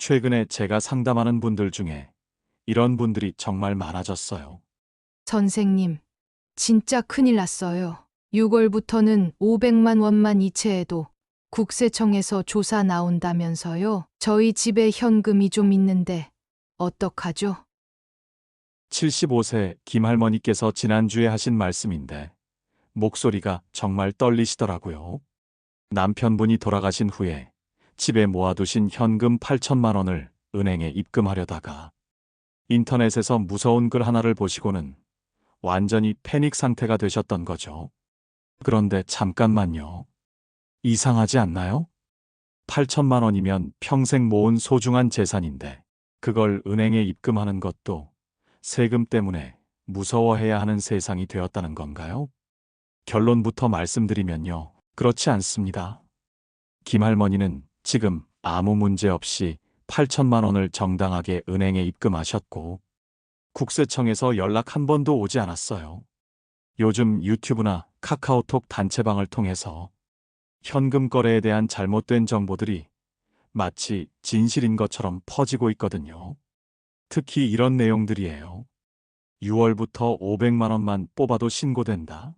최근에 제가 상담하는 분들 중에 이런 분들이 정말 많아졌어요. 선생님, 진짜 큰일 났어요. 6월부터는 500만 원만 이체해도 국세청에서 조사 나온다면서요. 저희 집에 현금이 좀 있는데 어떡하죠? 75세 김할머니께서 지난주에 하신 말씀인데 목소리가 정말 떨리시더라고요. 남편분이 돌아가신 후에 집에 모아두신 현금 8천만 원을 은행에 입금하려다가 인터넷에서 무서운 글 하나를 보시고는 완전히 패닉 상태가 되셨던 거죠. 그런데 잠깐만요. 이상하지 않나요? 8천만 원이면 평생 모은 소중한 재산인데 그걸 은행에 입금하는 것도 세금 때문에 무서워해야 하는 세상이 되었다는 건가요? 결론부터 말씀드리면요. 그렇지 않습니다. 김할머니는 지금 아무 문제 없이 8천만 원을 정당하게 은행에 입금하셨고, 국세청에서 연락 한 번도 오지 않았어요. 요즘 유튜브나 카카오톡 단체방을 통해서 현금 거래에 대한 잘못된 정보들이 마치 진실인 것처럼 퍼지고 있거든요. 특히 이런 내용들이에요. 6월부터 500만 원만 뽑아도 신고된다.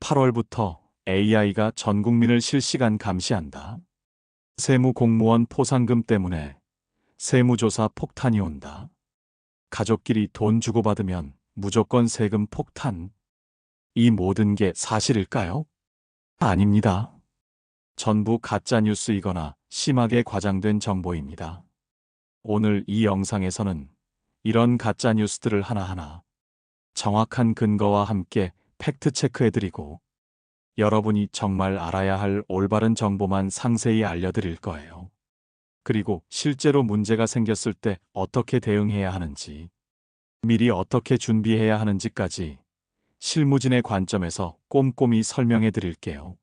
8월부터 AI가 전 국민을 실시간 감시한다. 세무 공무원 포상금 때문에 세무조사 폭탄이 온다. 가족끼리 돈 주고받으면 무조건 세금 폭탄. 이 모든 게 사실일까요? 아닙니다. 전부 가짜뉴스이거나 심하게 과장된 정보입니다. 오늘 이 영상에서는 이런 가짜뉴스들을 하나하나 정확한 근거와 함께 팩트체크해드리고 여러분이 정말 알아야 할 올바른 정보만 상세히 알려드릴 거예요. 그리고 실제로 문제가 생겼을 때 어떻게 대응해야 하는지, 미리 어떻게 준비해야 하는지까지 실무진의 관점에서 꼼꼼히 설명해 드릴게요.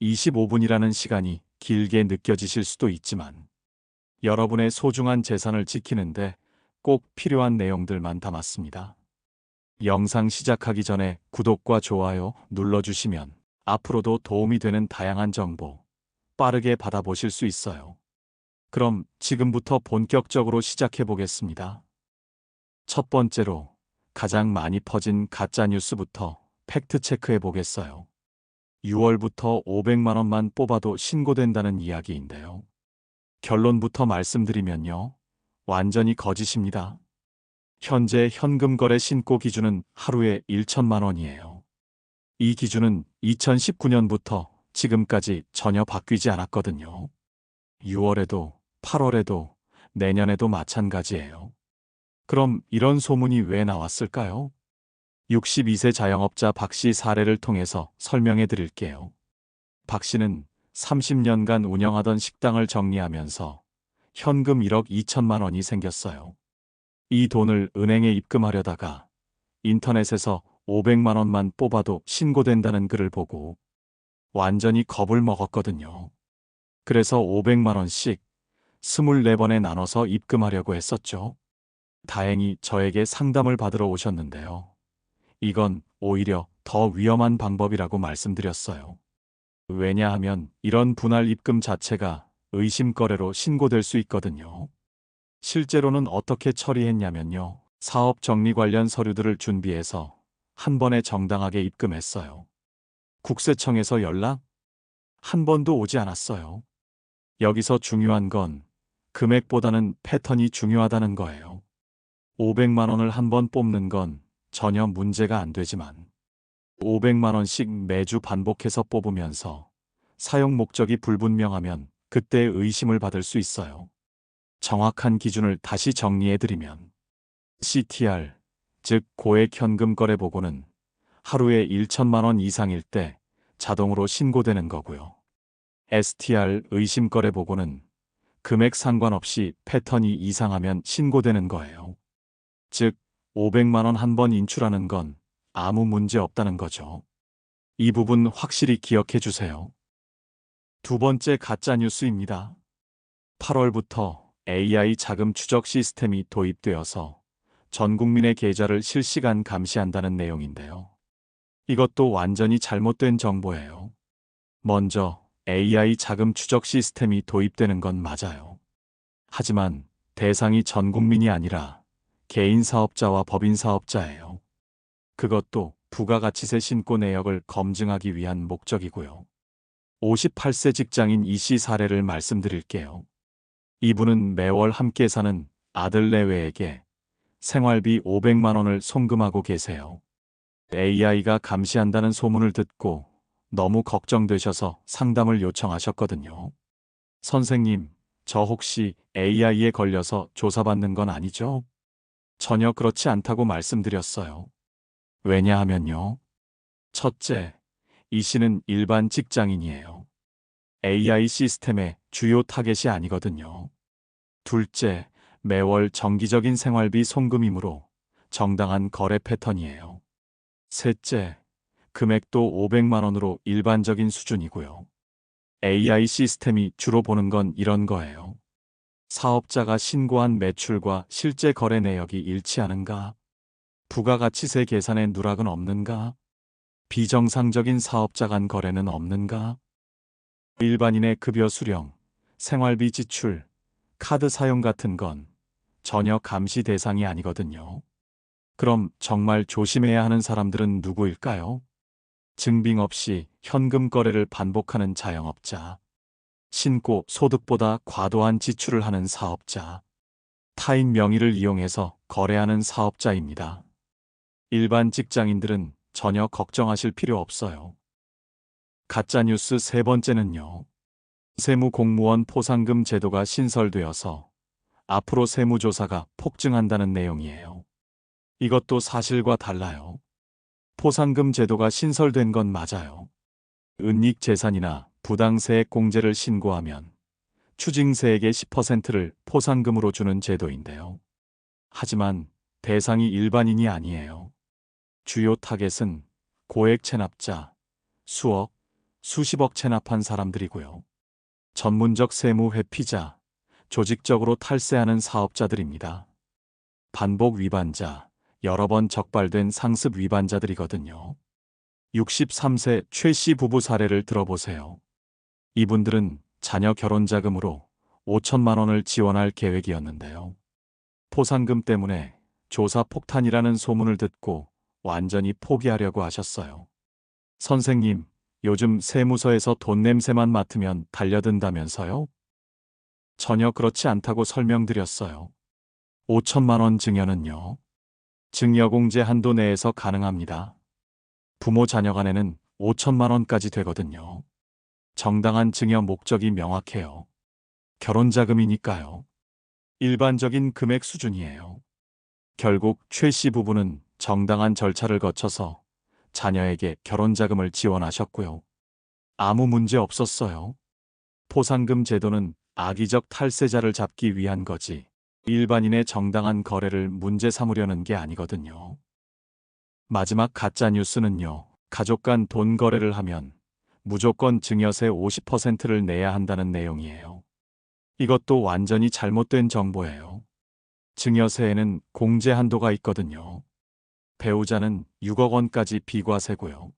25분이라는 시간이 길게 느껴지실 수도 있지만, 여러분의 소중한 재산을 지키는데 꼭 필요한 내용들만 담았습니다. 영상 시작하기 전에 구독과 좋아요 눌러주시면 앞으로도 도움이 되는 다양한 정보 빠르게 받아보실 수 있어요. 그럼 지금부터 본격적으로 시작해 보겠습니다. 첫 번째로 가장 많이 퍼진 가짜 뉴스부터 팩트 체크해 보겠어요. 6월부터 500만 원만 뽑아도 신고된다는 이야기인데요. 결론부터 말씀드리면요. 완전히 거짓입니다. 현재 현금 거래 신고 기준은 하루에 1천만 원이에요. 이 기준은 2019년부터 지금까지 전혀 바뀌지 않았거든요. 6월에도 8월에도 내년에도 마찬가지예요. 그럼 이런 소문이 왜 나왔을까요? 62세 자영업자 박 씨 사례를 통해서 설명해 드릴게요. 박 씨는 30년간 운영하던 식당을 정리하면서 현금 1억 2천만 원이 생겼어요. 이 돈을 은행에 입금하려다가 인터넷에서 500만 원만 뽑아도 신고된다는 글을 보고 완전히 겁을 먹었거든요. 그래서 500만 원씩 24번에 나눠서 입금하려고 했었죠. 다행히 저에게 상담을 받으러 오셨는데요. 이건 오히려 더 위험한 방법이라고 말씀드렸어요. 왜냐하면 이런 분할 입금 자체가 의심거래로 신고될 수 있거든요. 실제로는 어떻게 처리했냐면요. 사업 정리 관련 서류들을 준비해서 한 번에 정당하게 입금했어요. 국세청에서 연락? 한 번도 오지 않았어요. 여기서 중요한 건 금액보다는 패턴이 중요하다는 거예요. 500만 원을 한 번 뽑는 건 전혀 문제가 안 되지만 500만 원씩 매주 반복해서 뽑으면서 사용 목적이 불분명하면 그때 의심을 받을 수 있어요. 정확한 기준을 다시 정리해드리면 CTR, 즉 고액 현금 거래 보고는 하루에 1천만 원 이상일 때 자동으로 신고되는 거고요. STR 의심 거래 보고는 금액 상관없이 패턴이 이상하면 신고되는 거예요. 즉 500만 원 한 번 인출하는 건 아무 문제 없다는 거죠. 이 부분 확실히 기억해 주세요. 두 번째 가짜 뉴스입니다. 8월부터 AI 자금 추적 시스템이 도입되어서 전 국민의 계좌를 실시간 감시한다는 내용인데요. 이것도 완전히 잘못된 정보예요. 먼저 AI 자금 추적 시스템이 도입되는 건 맞아요. 하지만 대상이 전 국민이 아니라 개인 사업자와 법인 사업자예요. 그것도 부가가치세 신고 내역을 검증하기 위한 목적이고요. 58세 직장인 이 씨 사례를 말씀드릴게요. 이분은 매월 함께 사는 아들 내외에게 생활비 500만 원을 송금하고 계세요. AI가 감시한다는 소문을 듣고 너무 걱정되셔서 상담을 요청하셨거든요. 선생님, 저 혹시 AI에 걸려서 조사받는 건 아니죠? 전혀 그렇지 않다고 말씀드렸어요. 왜냐하면요. 첫째, 이 씨는 일반 직장인이에요. AI 시스템의 주요 타겟이 아니거든요. 둘째, 매월 정기적인 생활비 송금이므로 정당한 거래 패턴이에요. 셋째, 금액도 500만 원으로 일반적인 수준이고요. AI 시스템이 주로 보는 건 이런 거예요. 사업자가 신고한 매출과 실제 거래 내역이 일치하는가? 부가가치세 계산에 누락은 없는가? 비정상적인 사업자 간 거래는 없는가? 일반인의 급여 수령, 생활비 지출, 카드 사용 같은 건 전혀 감시 대상이 아니거든요. 그럼 정말 조심해야 하는 사람들은 누구일까요? 증빙 없이 현금 거래를 반복하는 자영업자, 신고 소득보다 과도한 지출을 하는 사업자, 타인 명의를 이용해서 거래하는 사업자입니다. 일반 직장인들은 전혀 걱정하실 필요 없어요. 가짜뉴스 세 번째는요. 세무공무원 포상금 제도가 신설되어서 앞으로 세무조사가 폭증한다는 내용이에요. 이것도 사실과 달라요. 포상금 제도가 신설된 건 맞아요. 은닉 재산이나 부당세액 공제를 신고하면 추징세액의 10%를 포상금으로 주는 제도인데요. 하지만 대상이 일반인이 아니에요. 주요 타겟은 고액 체납자, 수억, 수십억 체납한 사람들이고요. 전문적 세무 회피자, 조직적으로 탈세하는 사업자들입니다. 반복 위반자, 여러 번 적발된 상습 위반자들이거든요. 63세 최 씨 부부 사례를 들어보세요. 이분들은 자녀 결혼 자금으로 5천만 원을 지원할 계획이었는데요. 포상금 때문에 조사 폭탄이라는 소문을 듣고 완전히 포기하려고 하셨어요. 선생님, 요즘 세무서에서 돈 냄새만 맡으면 달려든다면서요? 전혀 그렇지 않다고 설명드렸어요. 5천만 원 증여는요. 증여공제 한도 내에서 가능합니다. 부모 자녀 간에는 5천만 원까지 되거든요. 정당한 증여 목적이 명확해요. 결혼 자금이니까요. 일반적인 금액 수준이에요. 결국 최 씨 부부는 정당한 절차를 거쳐서 자녀에게 결혼 자금을 지원하셨고요. 아무 문제 없었어요. 포상금 제도는 악의적 탈세자를 잡기 위한 거지 일반인의 정당한 거래를 문제 삼으려는 게 아니거든요. 마지막 가짜 뉴스는요. 가족 간 돈 거래를 하면 무조건 증여세 50%를 내야 한다는 내용이에요. 이것도 완전히 잘못된 정보예요. 증여세에는 공제 한도가 있거든요. 배우자는 6억 원까지 비과세고요.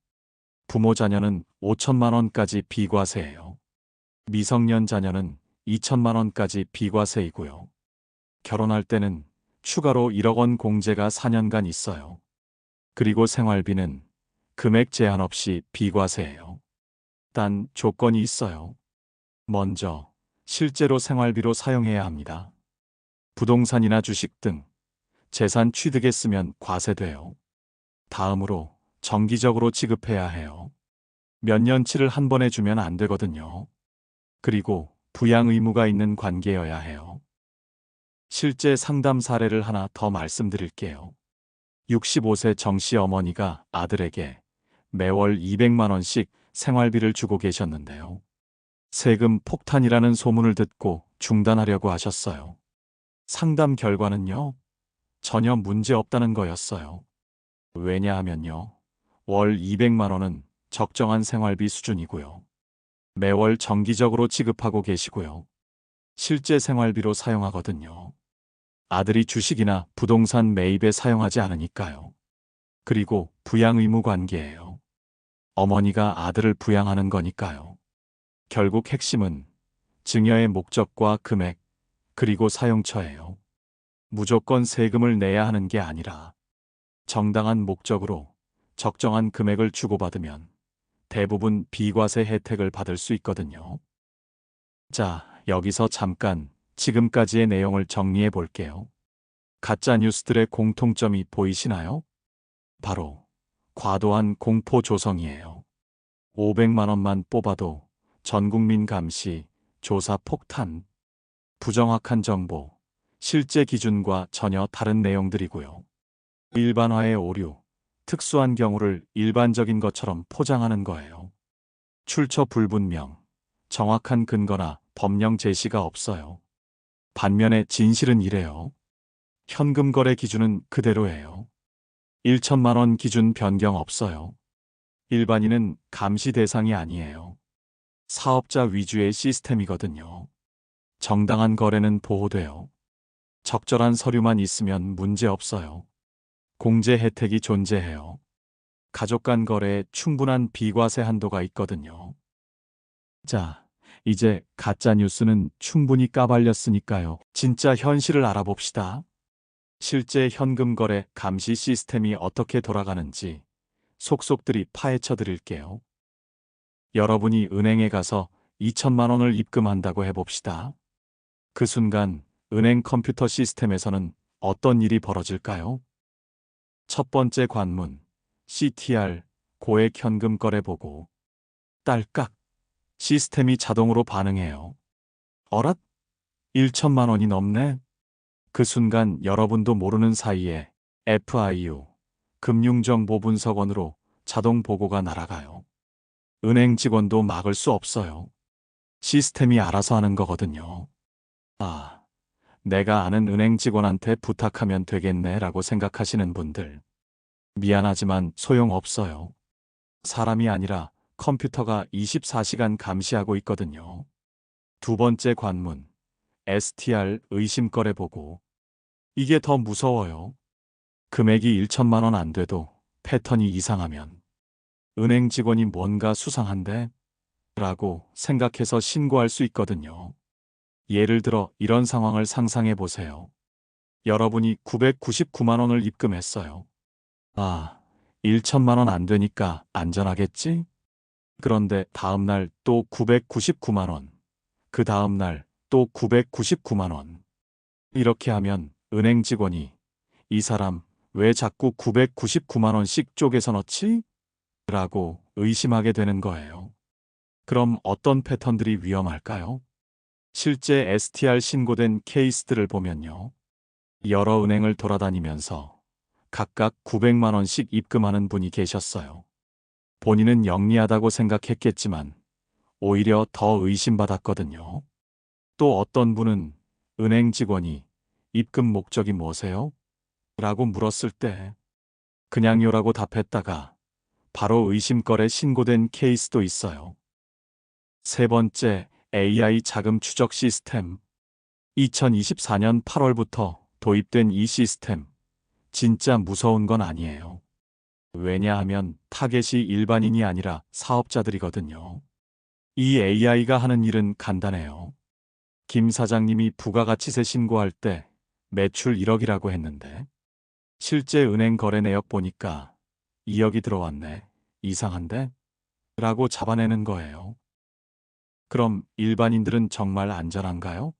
부모 자녀는 5천만 원까지 비과세예요. 미성년 자녀는 2천만 원까지 비과세이고요. 결혼할 때는 추가로 1억 원 공제가 4년간 있어요. 그리고 생활비는 금액 제한 없이 비과세예요. 단 조건이 있어요. 먼저 실제로 생활비로 사용해야 합니다. 부동산이나 주식 등 재산 취득에 쓰면 과세돼요. 다음으로 정기적으로 지급해야 해요. 몇 년치를 한 번에 주면 안 되거든요. 그리고 부양 의무가 있는 관계여야 해요. 실제 상담 사례를 하나 더 말씀드릴게요. 65세 정씨 어머니가 아들에게 매월 200만 원씩 생활비를 주고 계셨는데요. 세금 폭탄이라는 소문을 듣고 중단하려고 하셨어요. 상담 결과는요, 전혀 문제 없다는 거였어요. 왜냐하면요, 월 200만 원은 적정한 생활비 수준이고요. 매월 정기적으로 지급하고 계시고요. 실제 생활비로 사용하거든요. 아들이 주식이나 부동산 매입에 사용하지 않으니까요. 그리고 부양 의무 관계예요. 어머니가 아들을 부양하는 거니까요. 결국 핵심은 증여의 목적과 금액, 그리고 사용처예요. 무조건 세금을 내야 하는 게 아니라 정당한 목적으로 적정한 금액을 주고받으면 대부분 비과세 혜택을 받을 수 있거든요. 자, 여기서 잠깐 지금까지의 내용을 정리해 볼게요. 가짜 뉴스들의 공통점이 보이시나요? 바로 과도한 공포 조성이에요. 500만 원만 뽑아도 전 국민 감시, 조사 폭탄, 부정확한 정보, 실제 기준과 전혀 다른 내용들이고요. 일반화의 오류, 특수한 경우를 일반적인 것처럼 포장하는 거예요. 출처 불분명, 정확한 근거나 법령 제시가 없어요. 반면에 진실은 이래요. 현금 거래 기준은 그대로예요. 1천만 원 기준 변경 없어요. 일반인은 감시 대상이 아니에요. 사업자 위주의 시스템이거든요. 정당한 거래는 보호돼요. 적절한 서류만 있으면 문제 없어요. 공제 혜택이 존재해요. 가족 간 거래에 충분한 비과세 한도가 있거든요. 자, 이제 가짜 뉴스는 충분히 까발렸으니까요. 진짜 현실을 알아봅시다. 실제 현금 거래 감시 시스템이 어떻게 돌아가는지 속속들이 파헤쳐 드릴게요. 여러분이 은행에 가서 2천만 원을 입금한다고 해봅시다. 그 순간 은행 컴퓨터 시스템에서는 어떤 일이 벌어질까요? 첫 번째 관문, CTR, 고액 현금 거래 보고, 딸깍, 시스템이 자동으로 반응해요. 어랏? 1천만 원이 넘네? 그 순간 여러분도 모르는 사이에 FIU, 금융정보 분석원으로 자동 보고가 날아가요. 은행 직원도 막을 수 없어요. 시스템이 알아서 하는 거거든요. 아, 내가 아는 은행 직원한테 부탁하면 되겠네 라고 생각하시는 분들. 미안하지만 소용없어요. 사람이 아니라 컴퓨터가 24시간 감시하고 있거든요. 두 번째 관문, STR 의심거래 보고. 이게 더 무서워요. 금액이 1천만 원 안 돼도 패턴이 이상하면 은행 직원이 뭔가 수상한데? 라고 생각해서 신고할 수 있거든요. 예를 들어 이런 상황을 상상해 보세요. 여러분이 999만 원을 입금했어요. 아, 1천만 원 안 되니까 안전하겠지? 그런데 다음날 또 999만 원. 그 다음날 또 999만 원. 이렇게 하면 은행 직원이 이 사람 왜 자꾸 999만 원씩 쪼개서 넣지? 라고 의심하게 되는 거예요. 그럼 어떤 패턴들이 위험할까요? 실제 STR 신고된 케이스들을 보면요. 여러 은행을 돌아다니면서 각각 900만 원씩 입금하는 분이 계셨어요. 본인은 영리하다고 생각했겠지만 오히려 더 의심받았거든요. 또 어떤 분은 은행 직원이 입금 목적이 뭐세요? 라고 물었을 때 그냥요라고 답했다가 바로 의심거래 신고된 케이스도 있어요. 세 번째, AI 자금 추적 시스템. 2024년 8월부터 도입된 이 시스템. 진짜 무서운 건 아니에요. 왜냐하면 타겟이 일반인이 아니라 사업자들이거든요. 이 AI가 하는 일은 간단해요. 김 사장님이 부가가치세 신고할 때 매출 1억이라고 했는데 실제 은행 거래 내역 보니까 2억이 들어왔네. 이상한데? 라고 잡아내는 거예요. 그럼 일반인들은 정말 안전한가요?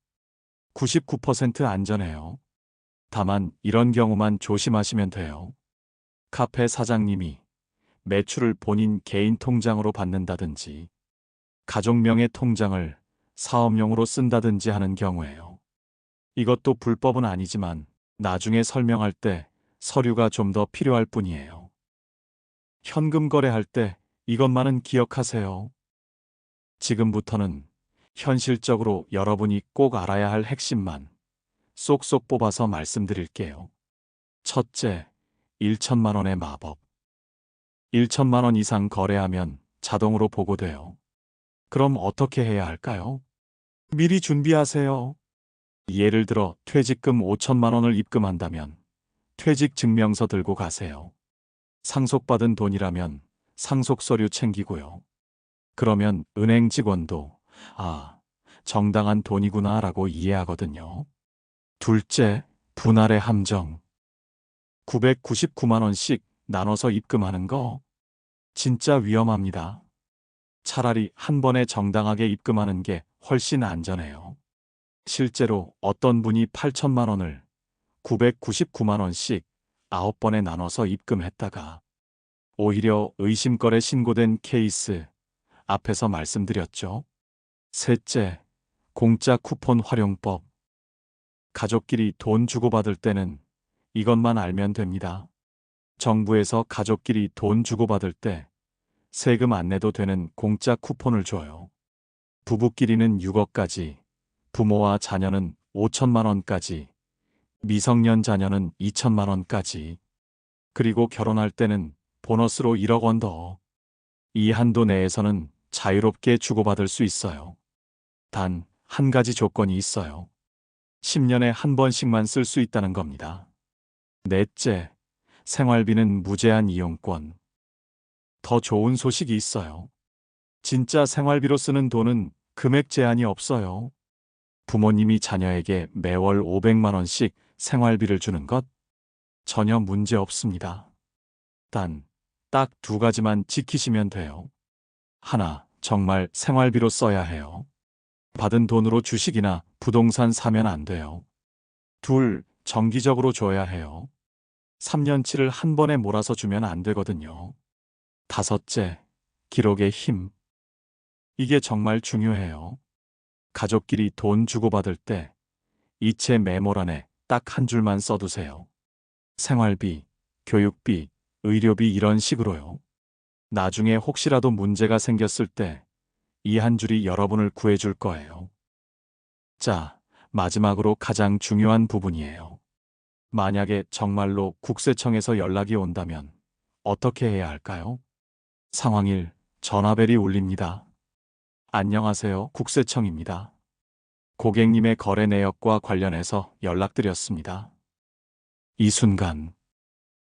99% 안전해요. 다만 이런 경우만 조심하시면 돼요. 카페 사장님이 매출을 본인 개인 통장으로 받는다든지 가족명의 통장을 사업용으로 쓴다든지 하는 경우에요. 이것도 불법은 아니지만 나중에 설명할 때 서류가 좀 더 필요할 뿐이에요. 현금 거래할 때 이것만은 기억하세요. 지금부터는 현실적으로 여러분이 꼭 알아야 할 핵심만 쏙쏙 뽑아서 말씀드릴게요. 첫째, 1천만 원의 마법. 1천만 원 이상 거래하면 자동으로 보고돼요. 그럼 어떻게 해야 할까요? 미리 준비하세요. 예를 들어 퇴직금 5천만 원을 입금한다면 퇴직 증명서 들고 가세요. 상속받은 돈이라면 상속 서류 챙기고요. 그러면 은행 직원도 아, 정당한 돈이구나 라고 이해하거든요. 둘째, 분할의 함정. 999만 원씩 나눠서 입금하는 거 진짜 위험합니다. 차라리 한 번에 정당하게 입금하는 게 훨씬 안전해요. 실제로 어떤 분이 8천만 원을 999만 원씩 9번에 나눠서 입금했다가 오히려 의심거래 신고된 케이스 앞에서 말씀드렸죠. 셋째, 공짜 쿠폰 활용법. 가족끼리 돈 주고받을 때는 이것만 알면 됩니다. 정부에서 가족끼리 돈 주고받을 때 세금 안 내도 되는 공짜 쿠폰을 줘요. 부부끼리는 6억까지, 부모와 자녀는 5천만 원까지, 미성년 자녀는 2천만 원까지, 그리고 결혼할 때는 보너스로 1억 원 더. 이 한도 내에서는 자유롭게 주고받을 수 있어요. 단, 한 가지 조건이 있어요. 10년에 한 번씩만 쓸 수 있다는 겁니다. 넷째, 생활비는 무제한 이용권. 더 좋은 소식이 있어요. 진짜 생활비로 쓰는 돈은 금액 제한이 없어요. 부모님이 자녀에게 매월 500만 원씩 생활비를 주는 것 전혀 문제 없습니다. 단, 딱 두 가지만 지키시면 돼요. 하나, 정말 생활비로 써야 해요. 받은 돈으로 주식이나 부동산 사면 안 돼요. 둘, 정기적으로 줘야 해요. 3년치를 한 번에 몰아서 주면 안 되거든요. 다섯째, 기록의 힘. 이게 정말 중요해요. 가족끼리 돈 주고받을 때 이체 메모란에 딱 한 줄만 써두세요. 생활비, 교육비, 의료비 이런 식으로요. 나중에 혹시라도 문제가 생겼을 때 이 한 줄이 여러분을 구해줄 거예요. 자, 마지막으로 가장 중요한 부분이에요. 만약에 정말로 국세청에서 연락이 온다면 어떻게 해야 할까요? 상황 1. 전화벨이 울립니다. 안녕하세요. 국세청입니다. 고객님의 거래 내역과 관련해서 연락드렸습니다. 이 순간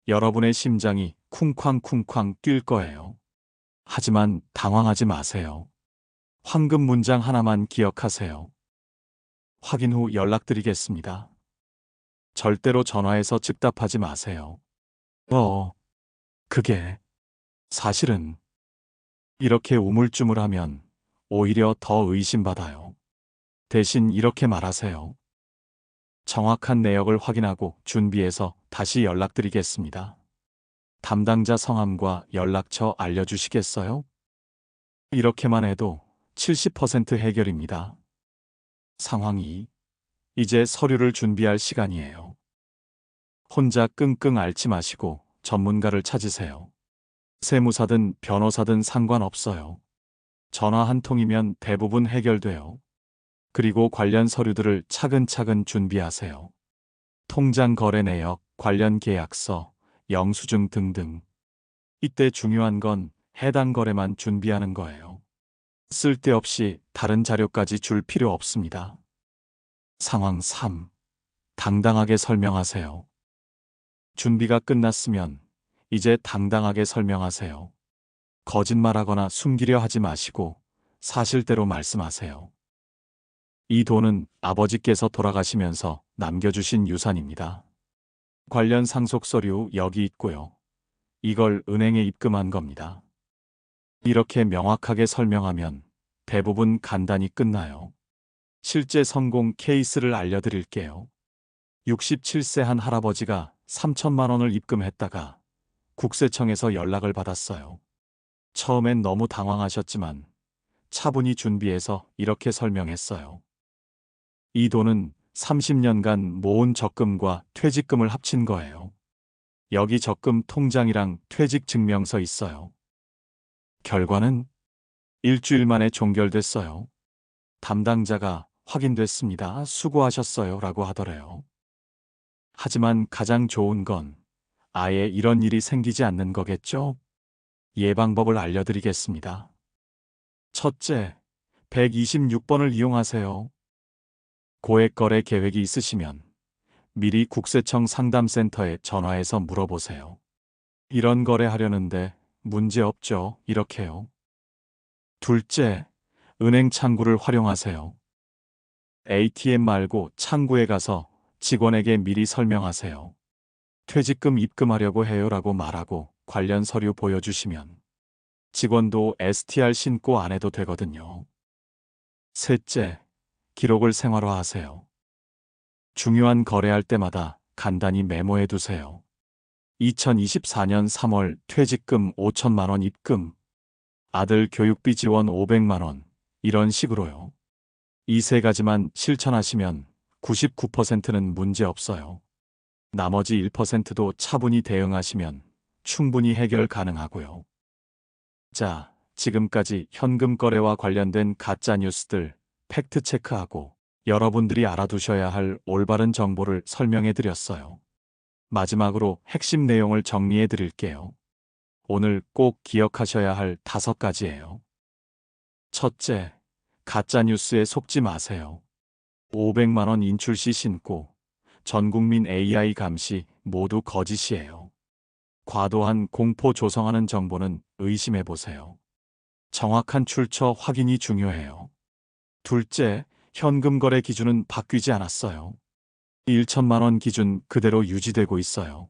여러분의 심장이 쿵쾅쿵쾅 뛸 거예요. 하지만 당황하지 마세요. 황금 문장 하나만 기억하세요. 확인 후 연락드리겠습니다. 절대로 전화해서 즉답하지 마세요. 어, 그게 사실은 이렇게 우물쭈물하면 오히려 더 의심받아요. 대신 이렇게 말하세요. 정확한 내역을 확인하고 준비해서 다시 연락드리겠습니다. 담당자 성함과 연락처 알려주시겠어요? 이렇게만 해도 70% 해결입니다. 상황 2. 이제 서류를 준비할 시간이에요. 혼자 끙끙 앓지 마시고 전문가를 찾으세요. 세무사든 변호사든 상관없어요. 전화 한 통이면 대부분 해결돼요. 그리고 관련 서류들을 차근차근 준비하세요. 통장 거래 내역, 관련 계약서, 영수증 등등. 이때 중요한 건 해당 거래만 준비하는 거예요. 쓸데없이 다른 자료까지 줄 필요 없습니다. 상황 3. 당당하게 설명하세요. 준비가 끝났으면 이제 당당하게 설명하세요. 거짓말하거나 숨기려 하지 마시고 사실대로 말씀하세요. 이 돈은 아버지께서 돌아가시면서 남겨주신 유산입니다. 관련 상속 서류 여기 있고요. 이걸 은행에 입금한 겁니다. 이렇게 명확하게 설명하면 대부분 간단히 끝나요. 실제 성공 케이스를 알려드릴게요. 67세 한 할아버지가 3천만 원을 입금했다가 국세청에서 연락을 받았어요. 처음엔 너무 당황하셨지만 차분히 준비해서 이렇게 설명했어요. 이 돈은 30년간 모은 적금과 퇴직금을 합친 거예요. 여기 적금 통장이랑 퇴직 증명서 있어요. 결과는 일주일 만에 종결됐어요. 담당자가 확인됐습니다. 수고하셨어요. 라고 하더래요. 하지만 가장 좋은 건 아예 이런 일이 생기지 않는 거겠죠? 예방법을 알려드리겠습니다. 첫째, 126번을 이용하세요. 고액 거래 계획이 있으시면 미리 국세청 상담센터에 전화해서 물어보세요. 이런 거래 하려는데 문제 없죠? 이렇게요. 둘째, 은행 창구를 활용하세요. ATM 말고 창구에 가서 직원에게 미리 설명하세요. 퇴직금 입금하려고 해요라고 말하고 관련 서류 보여주시면 직원도 STR 신고 안 해도 되거든요. 셋째, 기록을 생활화하세요. 중요한 거래할 때마다 간단히 메모해 두세요. 2024년 3월 퇴직금 5천만 원 입금, 아들 교육비 지원 500만 원, 이런 식으로요. 이 세 가지만 실천하시면 99%는 문제 없어요. 나머지 1%도 차분히 대응하시면 충분히 해결 가능하고요. 자, 지금까지 현금 거래와 관련된 가짜 뉴스들 팩트 체크하고 여러분들이 알아두셔야 할 올바른 정보를 설명해 드렸어요. 마지막으로 핵심 내용을 정리해 드릴게요. 오늘 꼭 기억하셔야 할 다섯 가지예요. 첫째, 가짜 뉴스에 속지 마세요. 500만원 인출 시 신고, 전 국민 AI 감시 모두 거짓이에요. 과도한 공포 조성하는 정보는 의심해 보세요. 정확한 출처 확인이 중요해요. 둘째, 현금 거래 기준은 바뀌지 않았어요. 1천만 원 기준 그대로 유지되고 있어요.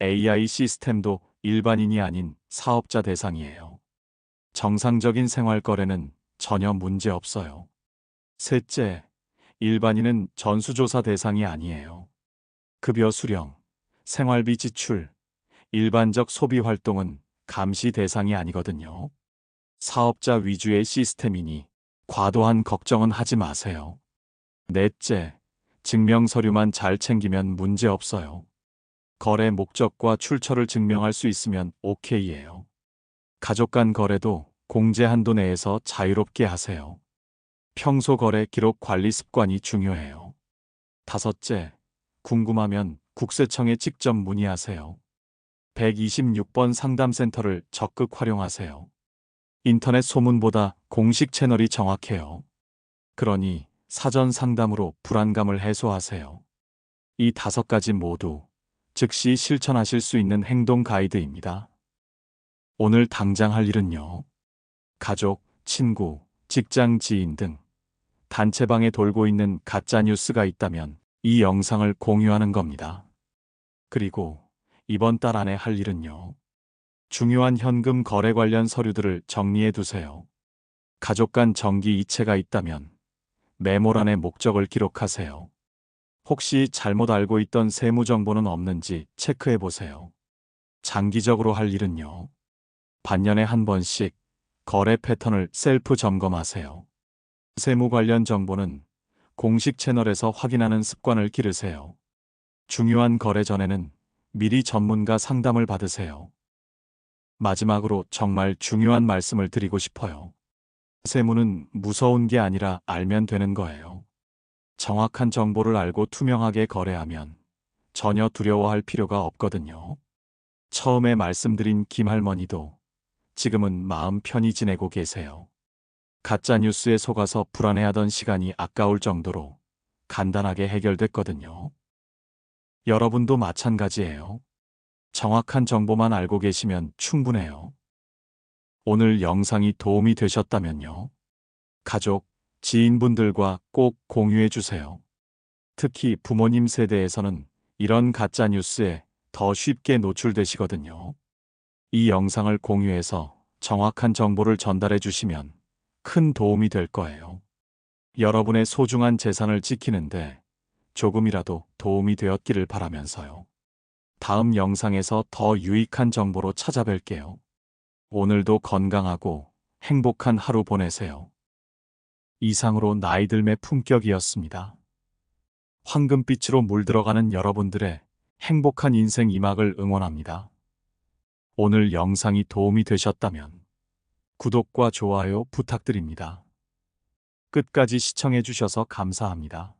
AI 시스템도 일반인이 아닌 사업자 대상이에요. 정상적인 생활 거래는 전혀 문제 없어요. 셋째, 일반인은 전수조사 대상이 아니에요. 급여 수령, 생활비 지출, 일반적 소비 활동은 감시 대상이 아니거든요. 사업자 위주의 시스템이니 과도한 걱정은 하지 마세요. 넷째, 증명 서류만 잘 챙기면 문제 없어요. 거래 목적과 출처를 증명할 수 있으면 오케이예요. 가족 간 거래도 공제 한도 내에서 자유롭게 하세요. 평소 거래 기록 관리 습관이 중요해요. 다섯째, 궁금하면 국세청에 직접 문의하세요. 126번 상담센터를 적극 활용하세요. 인터넷 소문보다 공식 채널이 정확해요. 그러니 사전 상담으로 불안감을 해소하세요. 이 다섯 가지 모두 즉시 실천하실 수 있는 행동 가이드입니다. 오늘 당장 할 일은요. 가족, 친구, 직장 지인 등 단체방에 돌고 있는 가짜 뉴스가 있다면 이 영상을 공유하는 겁니다. 그리고 이번 달 안에 할 일은요. 중요한 현금 거래 관련 서류들을 정리해 두세요. 가족 간 정기 이체가 있다면 메모란에 목적을 기록하세요. 혹시 잘못 알고 있던 세무 정보는 없는지 체크해 보세요. 장기적으로 할 일은요. 반년에 한 번씩 거래 패턴을 셀프 점검하세요. 세무 관련 정보는 공식 채널에서 확인하는 습관을 기르세요. 중요한 거래 전에는 미리 전문가 상담을 받으세요. 마지막으로 정말 중요한 말씀을 드리고 싶어요. 세무는 무서운 게 아니라 알면 되는 거예요. 정확한 정보를 알고 투명하게 거래하면 전혀 두려워할 필요가 없거든요. 처음에 말씀드린 김할머니도 지금은 마음 편히 지내고 계세요. 가짜 뉴스에 속아서 불안해하던 시간이 아까울 정도로 간단하게 해결됐거든요. 여러분도 마찬가지예요. 정확한 정보만 알고 계시면 충분해요. 오늘 영상이 도움이 되셨다면요. 가족, 지인분들과 꼭 공유해 주세요. 특히 부모님 세대에서는 이런 가짜 뉴스에 더 쉽게 노출되시거든요. 이 영상을 공유해서 정확한 정보를 전달해 주시면 큰 도움이 될 거예요. 여러분의 소중한 재산을 지키는데 조금이라도 도움이 되었기를 바라면서요. 다음 영상에서 더 유익한 정보로 찾아뵐게요. 오늘도 건강하고 행복한 하루 보내세요. 이상으로 나이들의 품격이었습니다. 황금빛으로 물들어가는 여러분들의 행복한 인생 이막을 응원합니다. 오늘 영상이 도움이 되셨다면 구독과 좋아요 부탁드립니다. 끝까지 시청해 주셔서 감사합니다.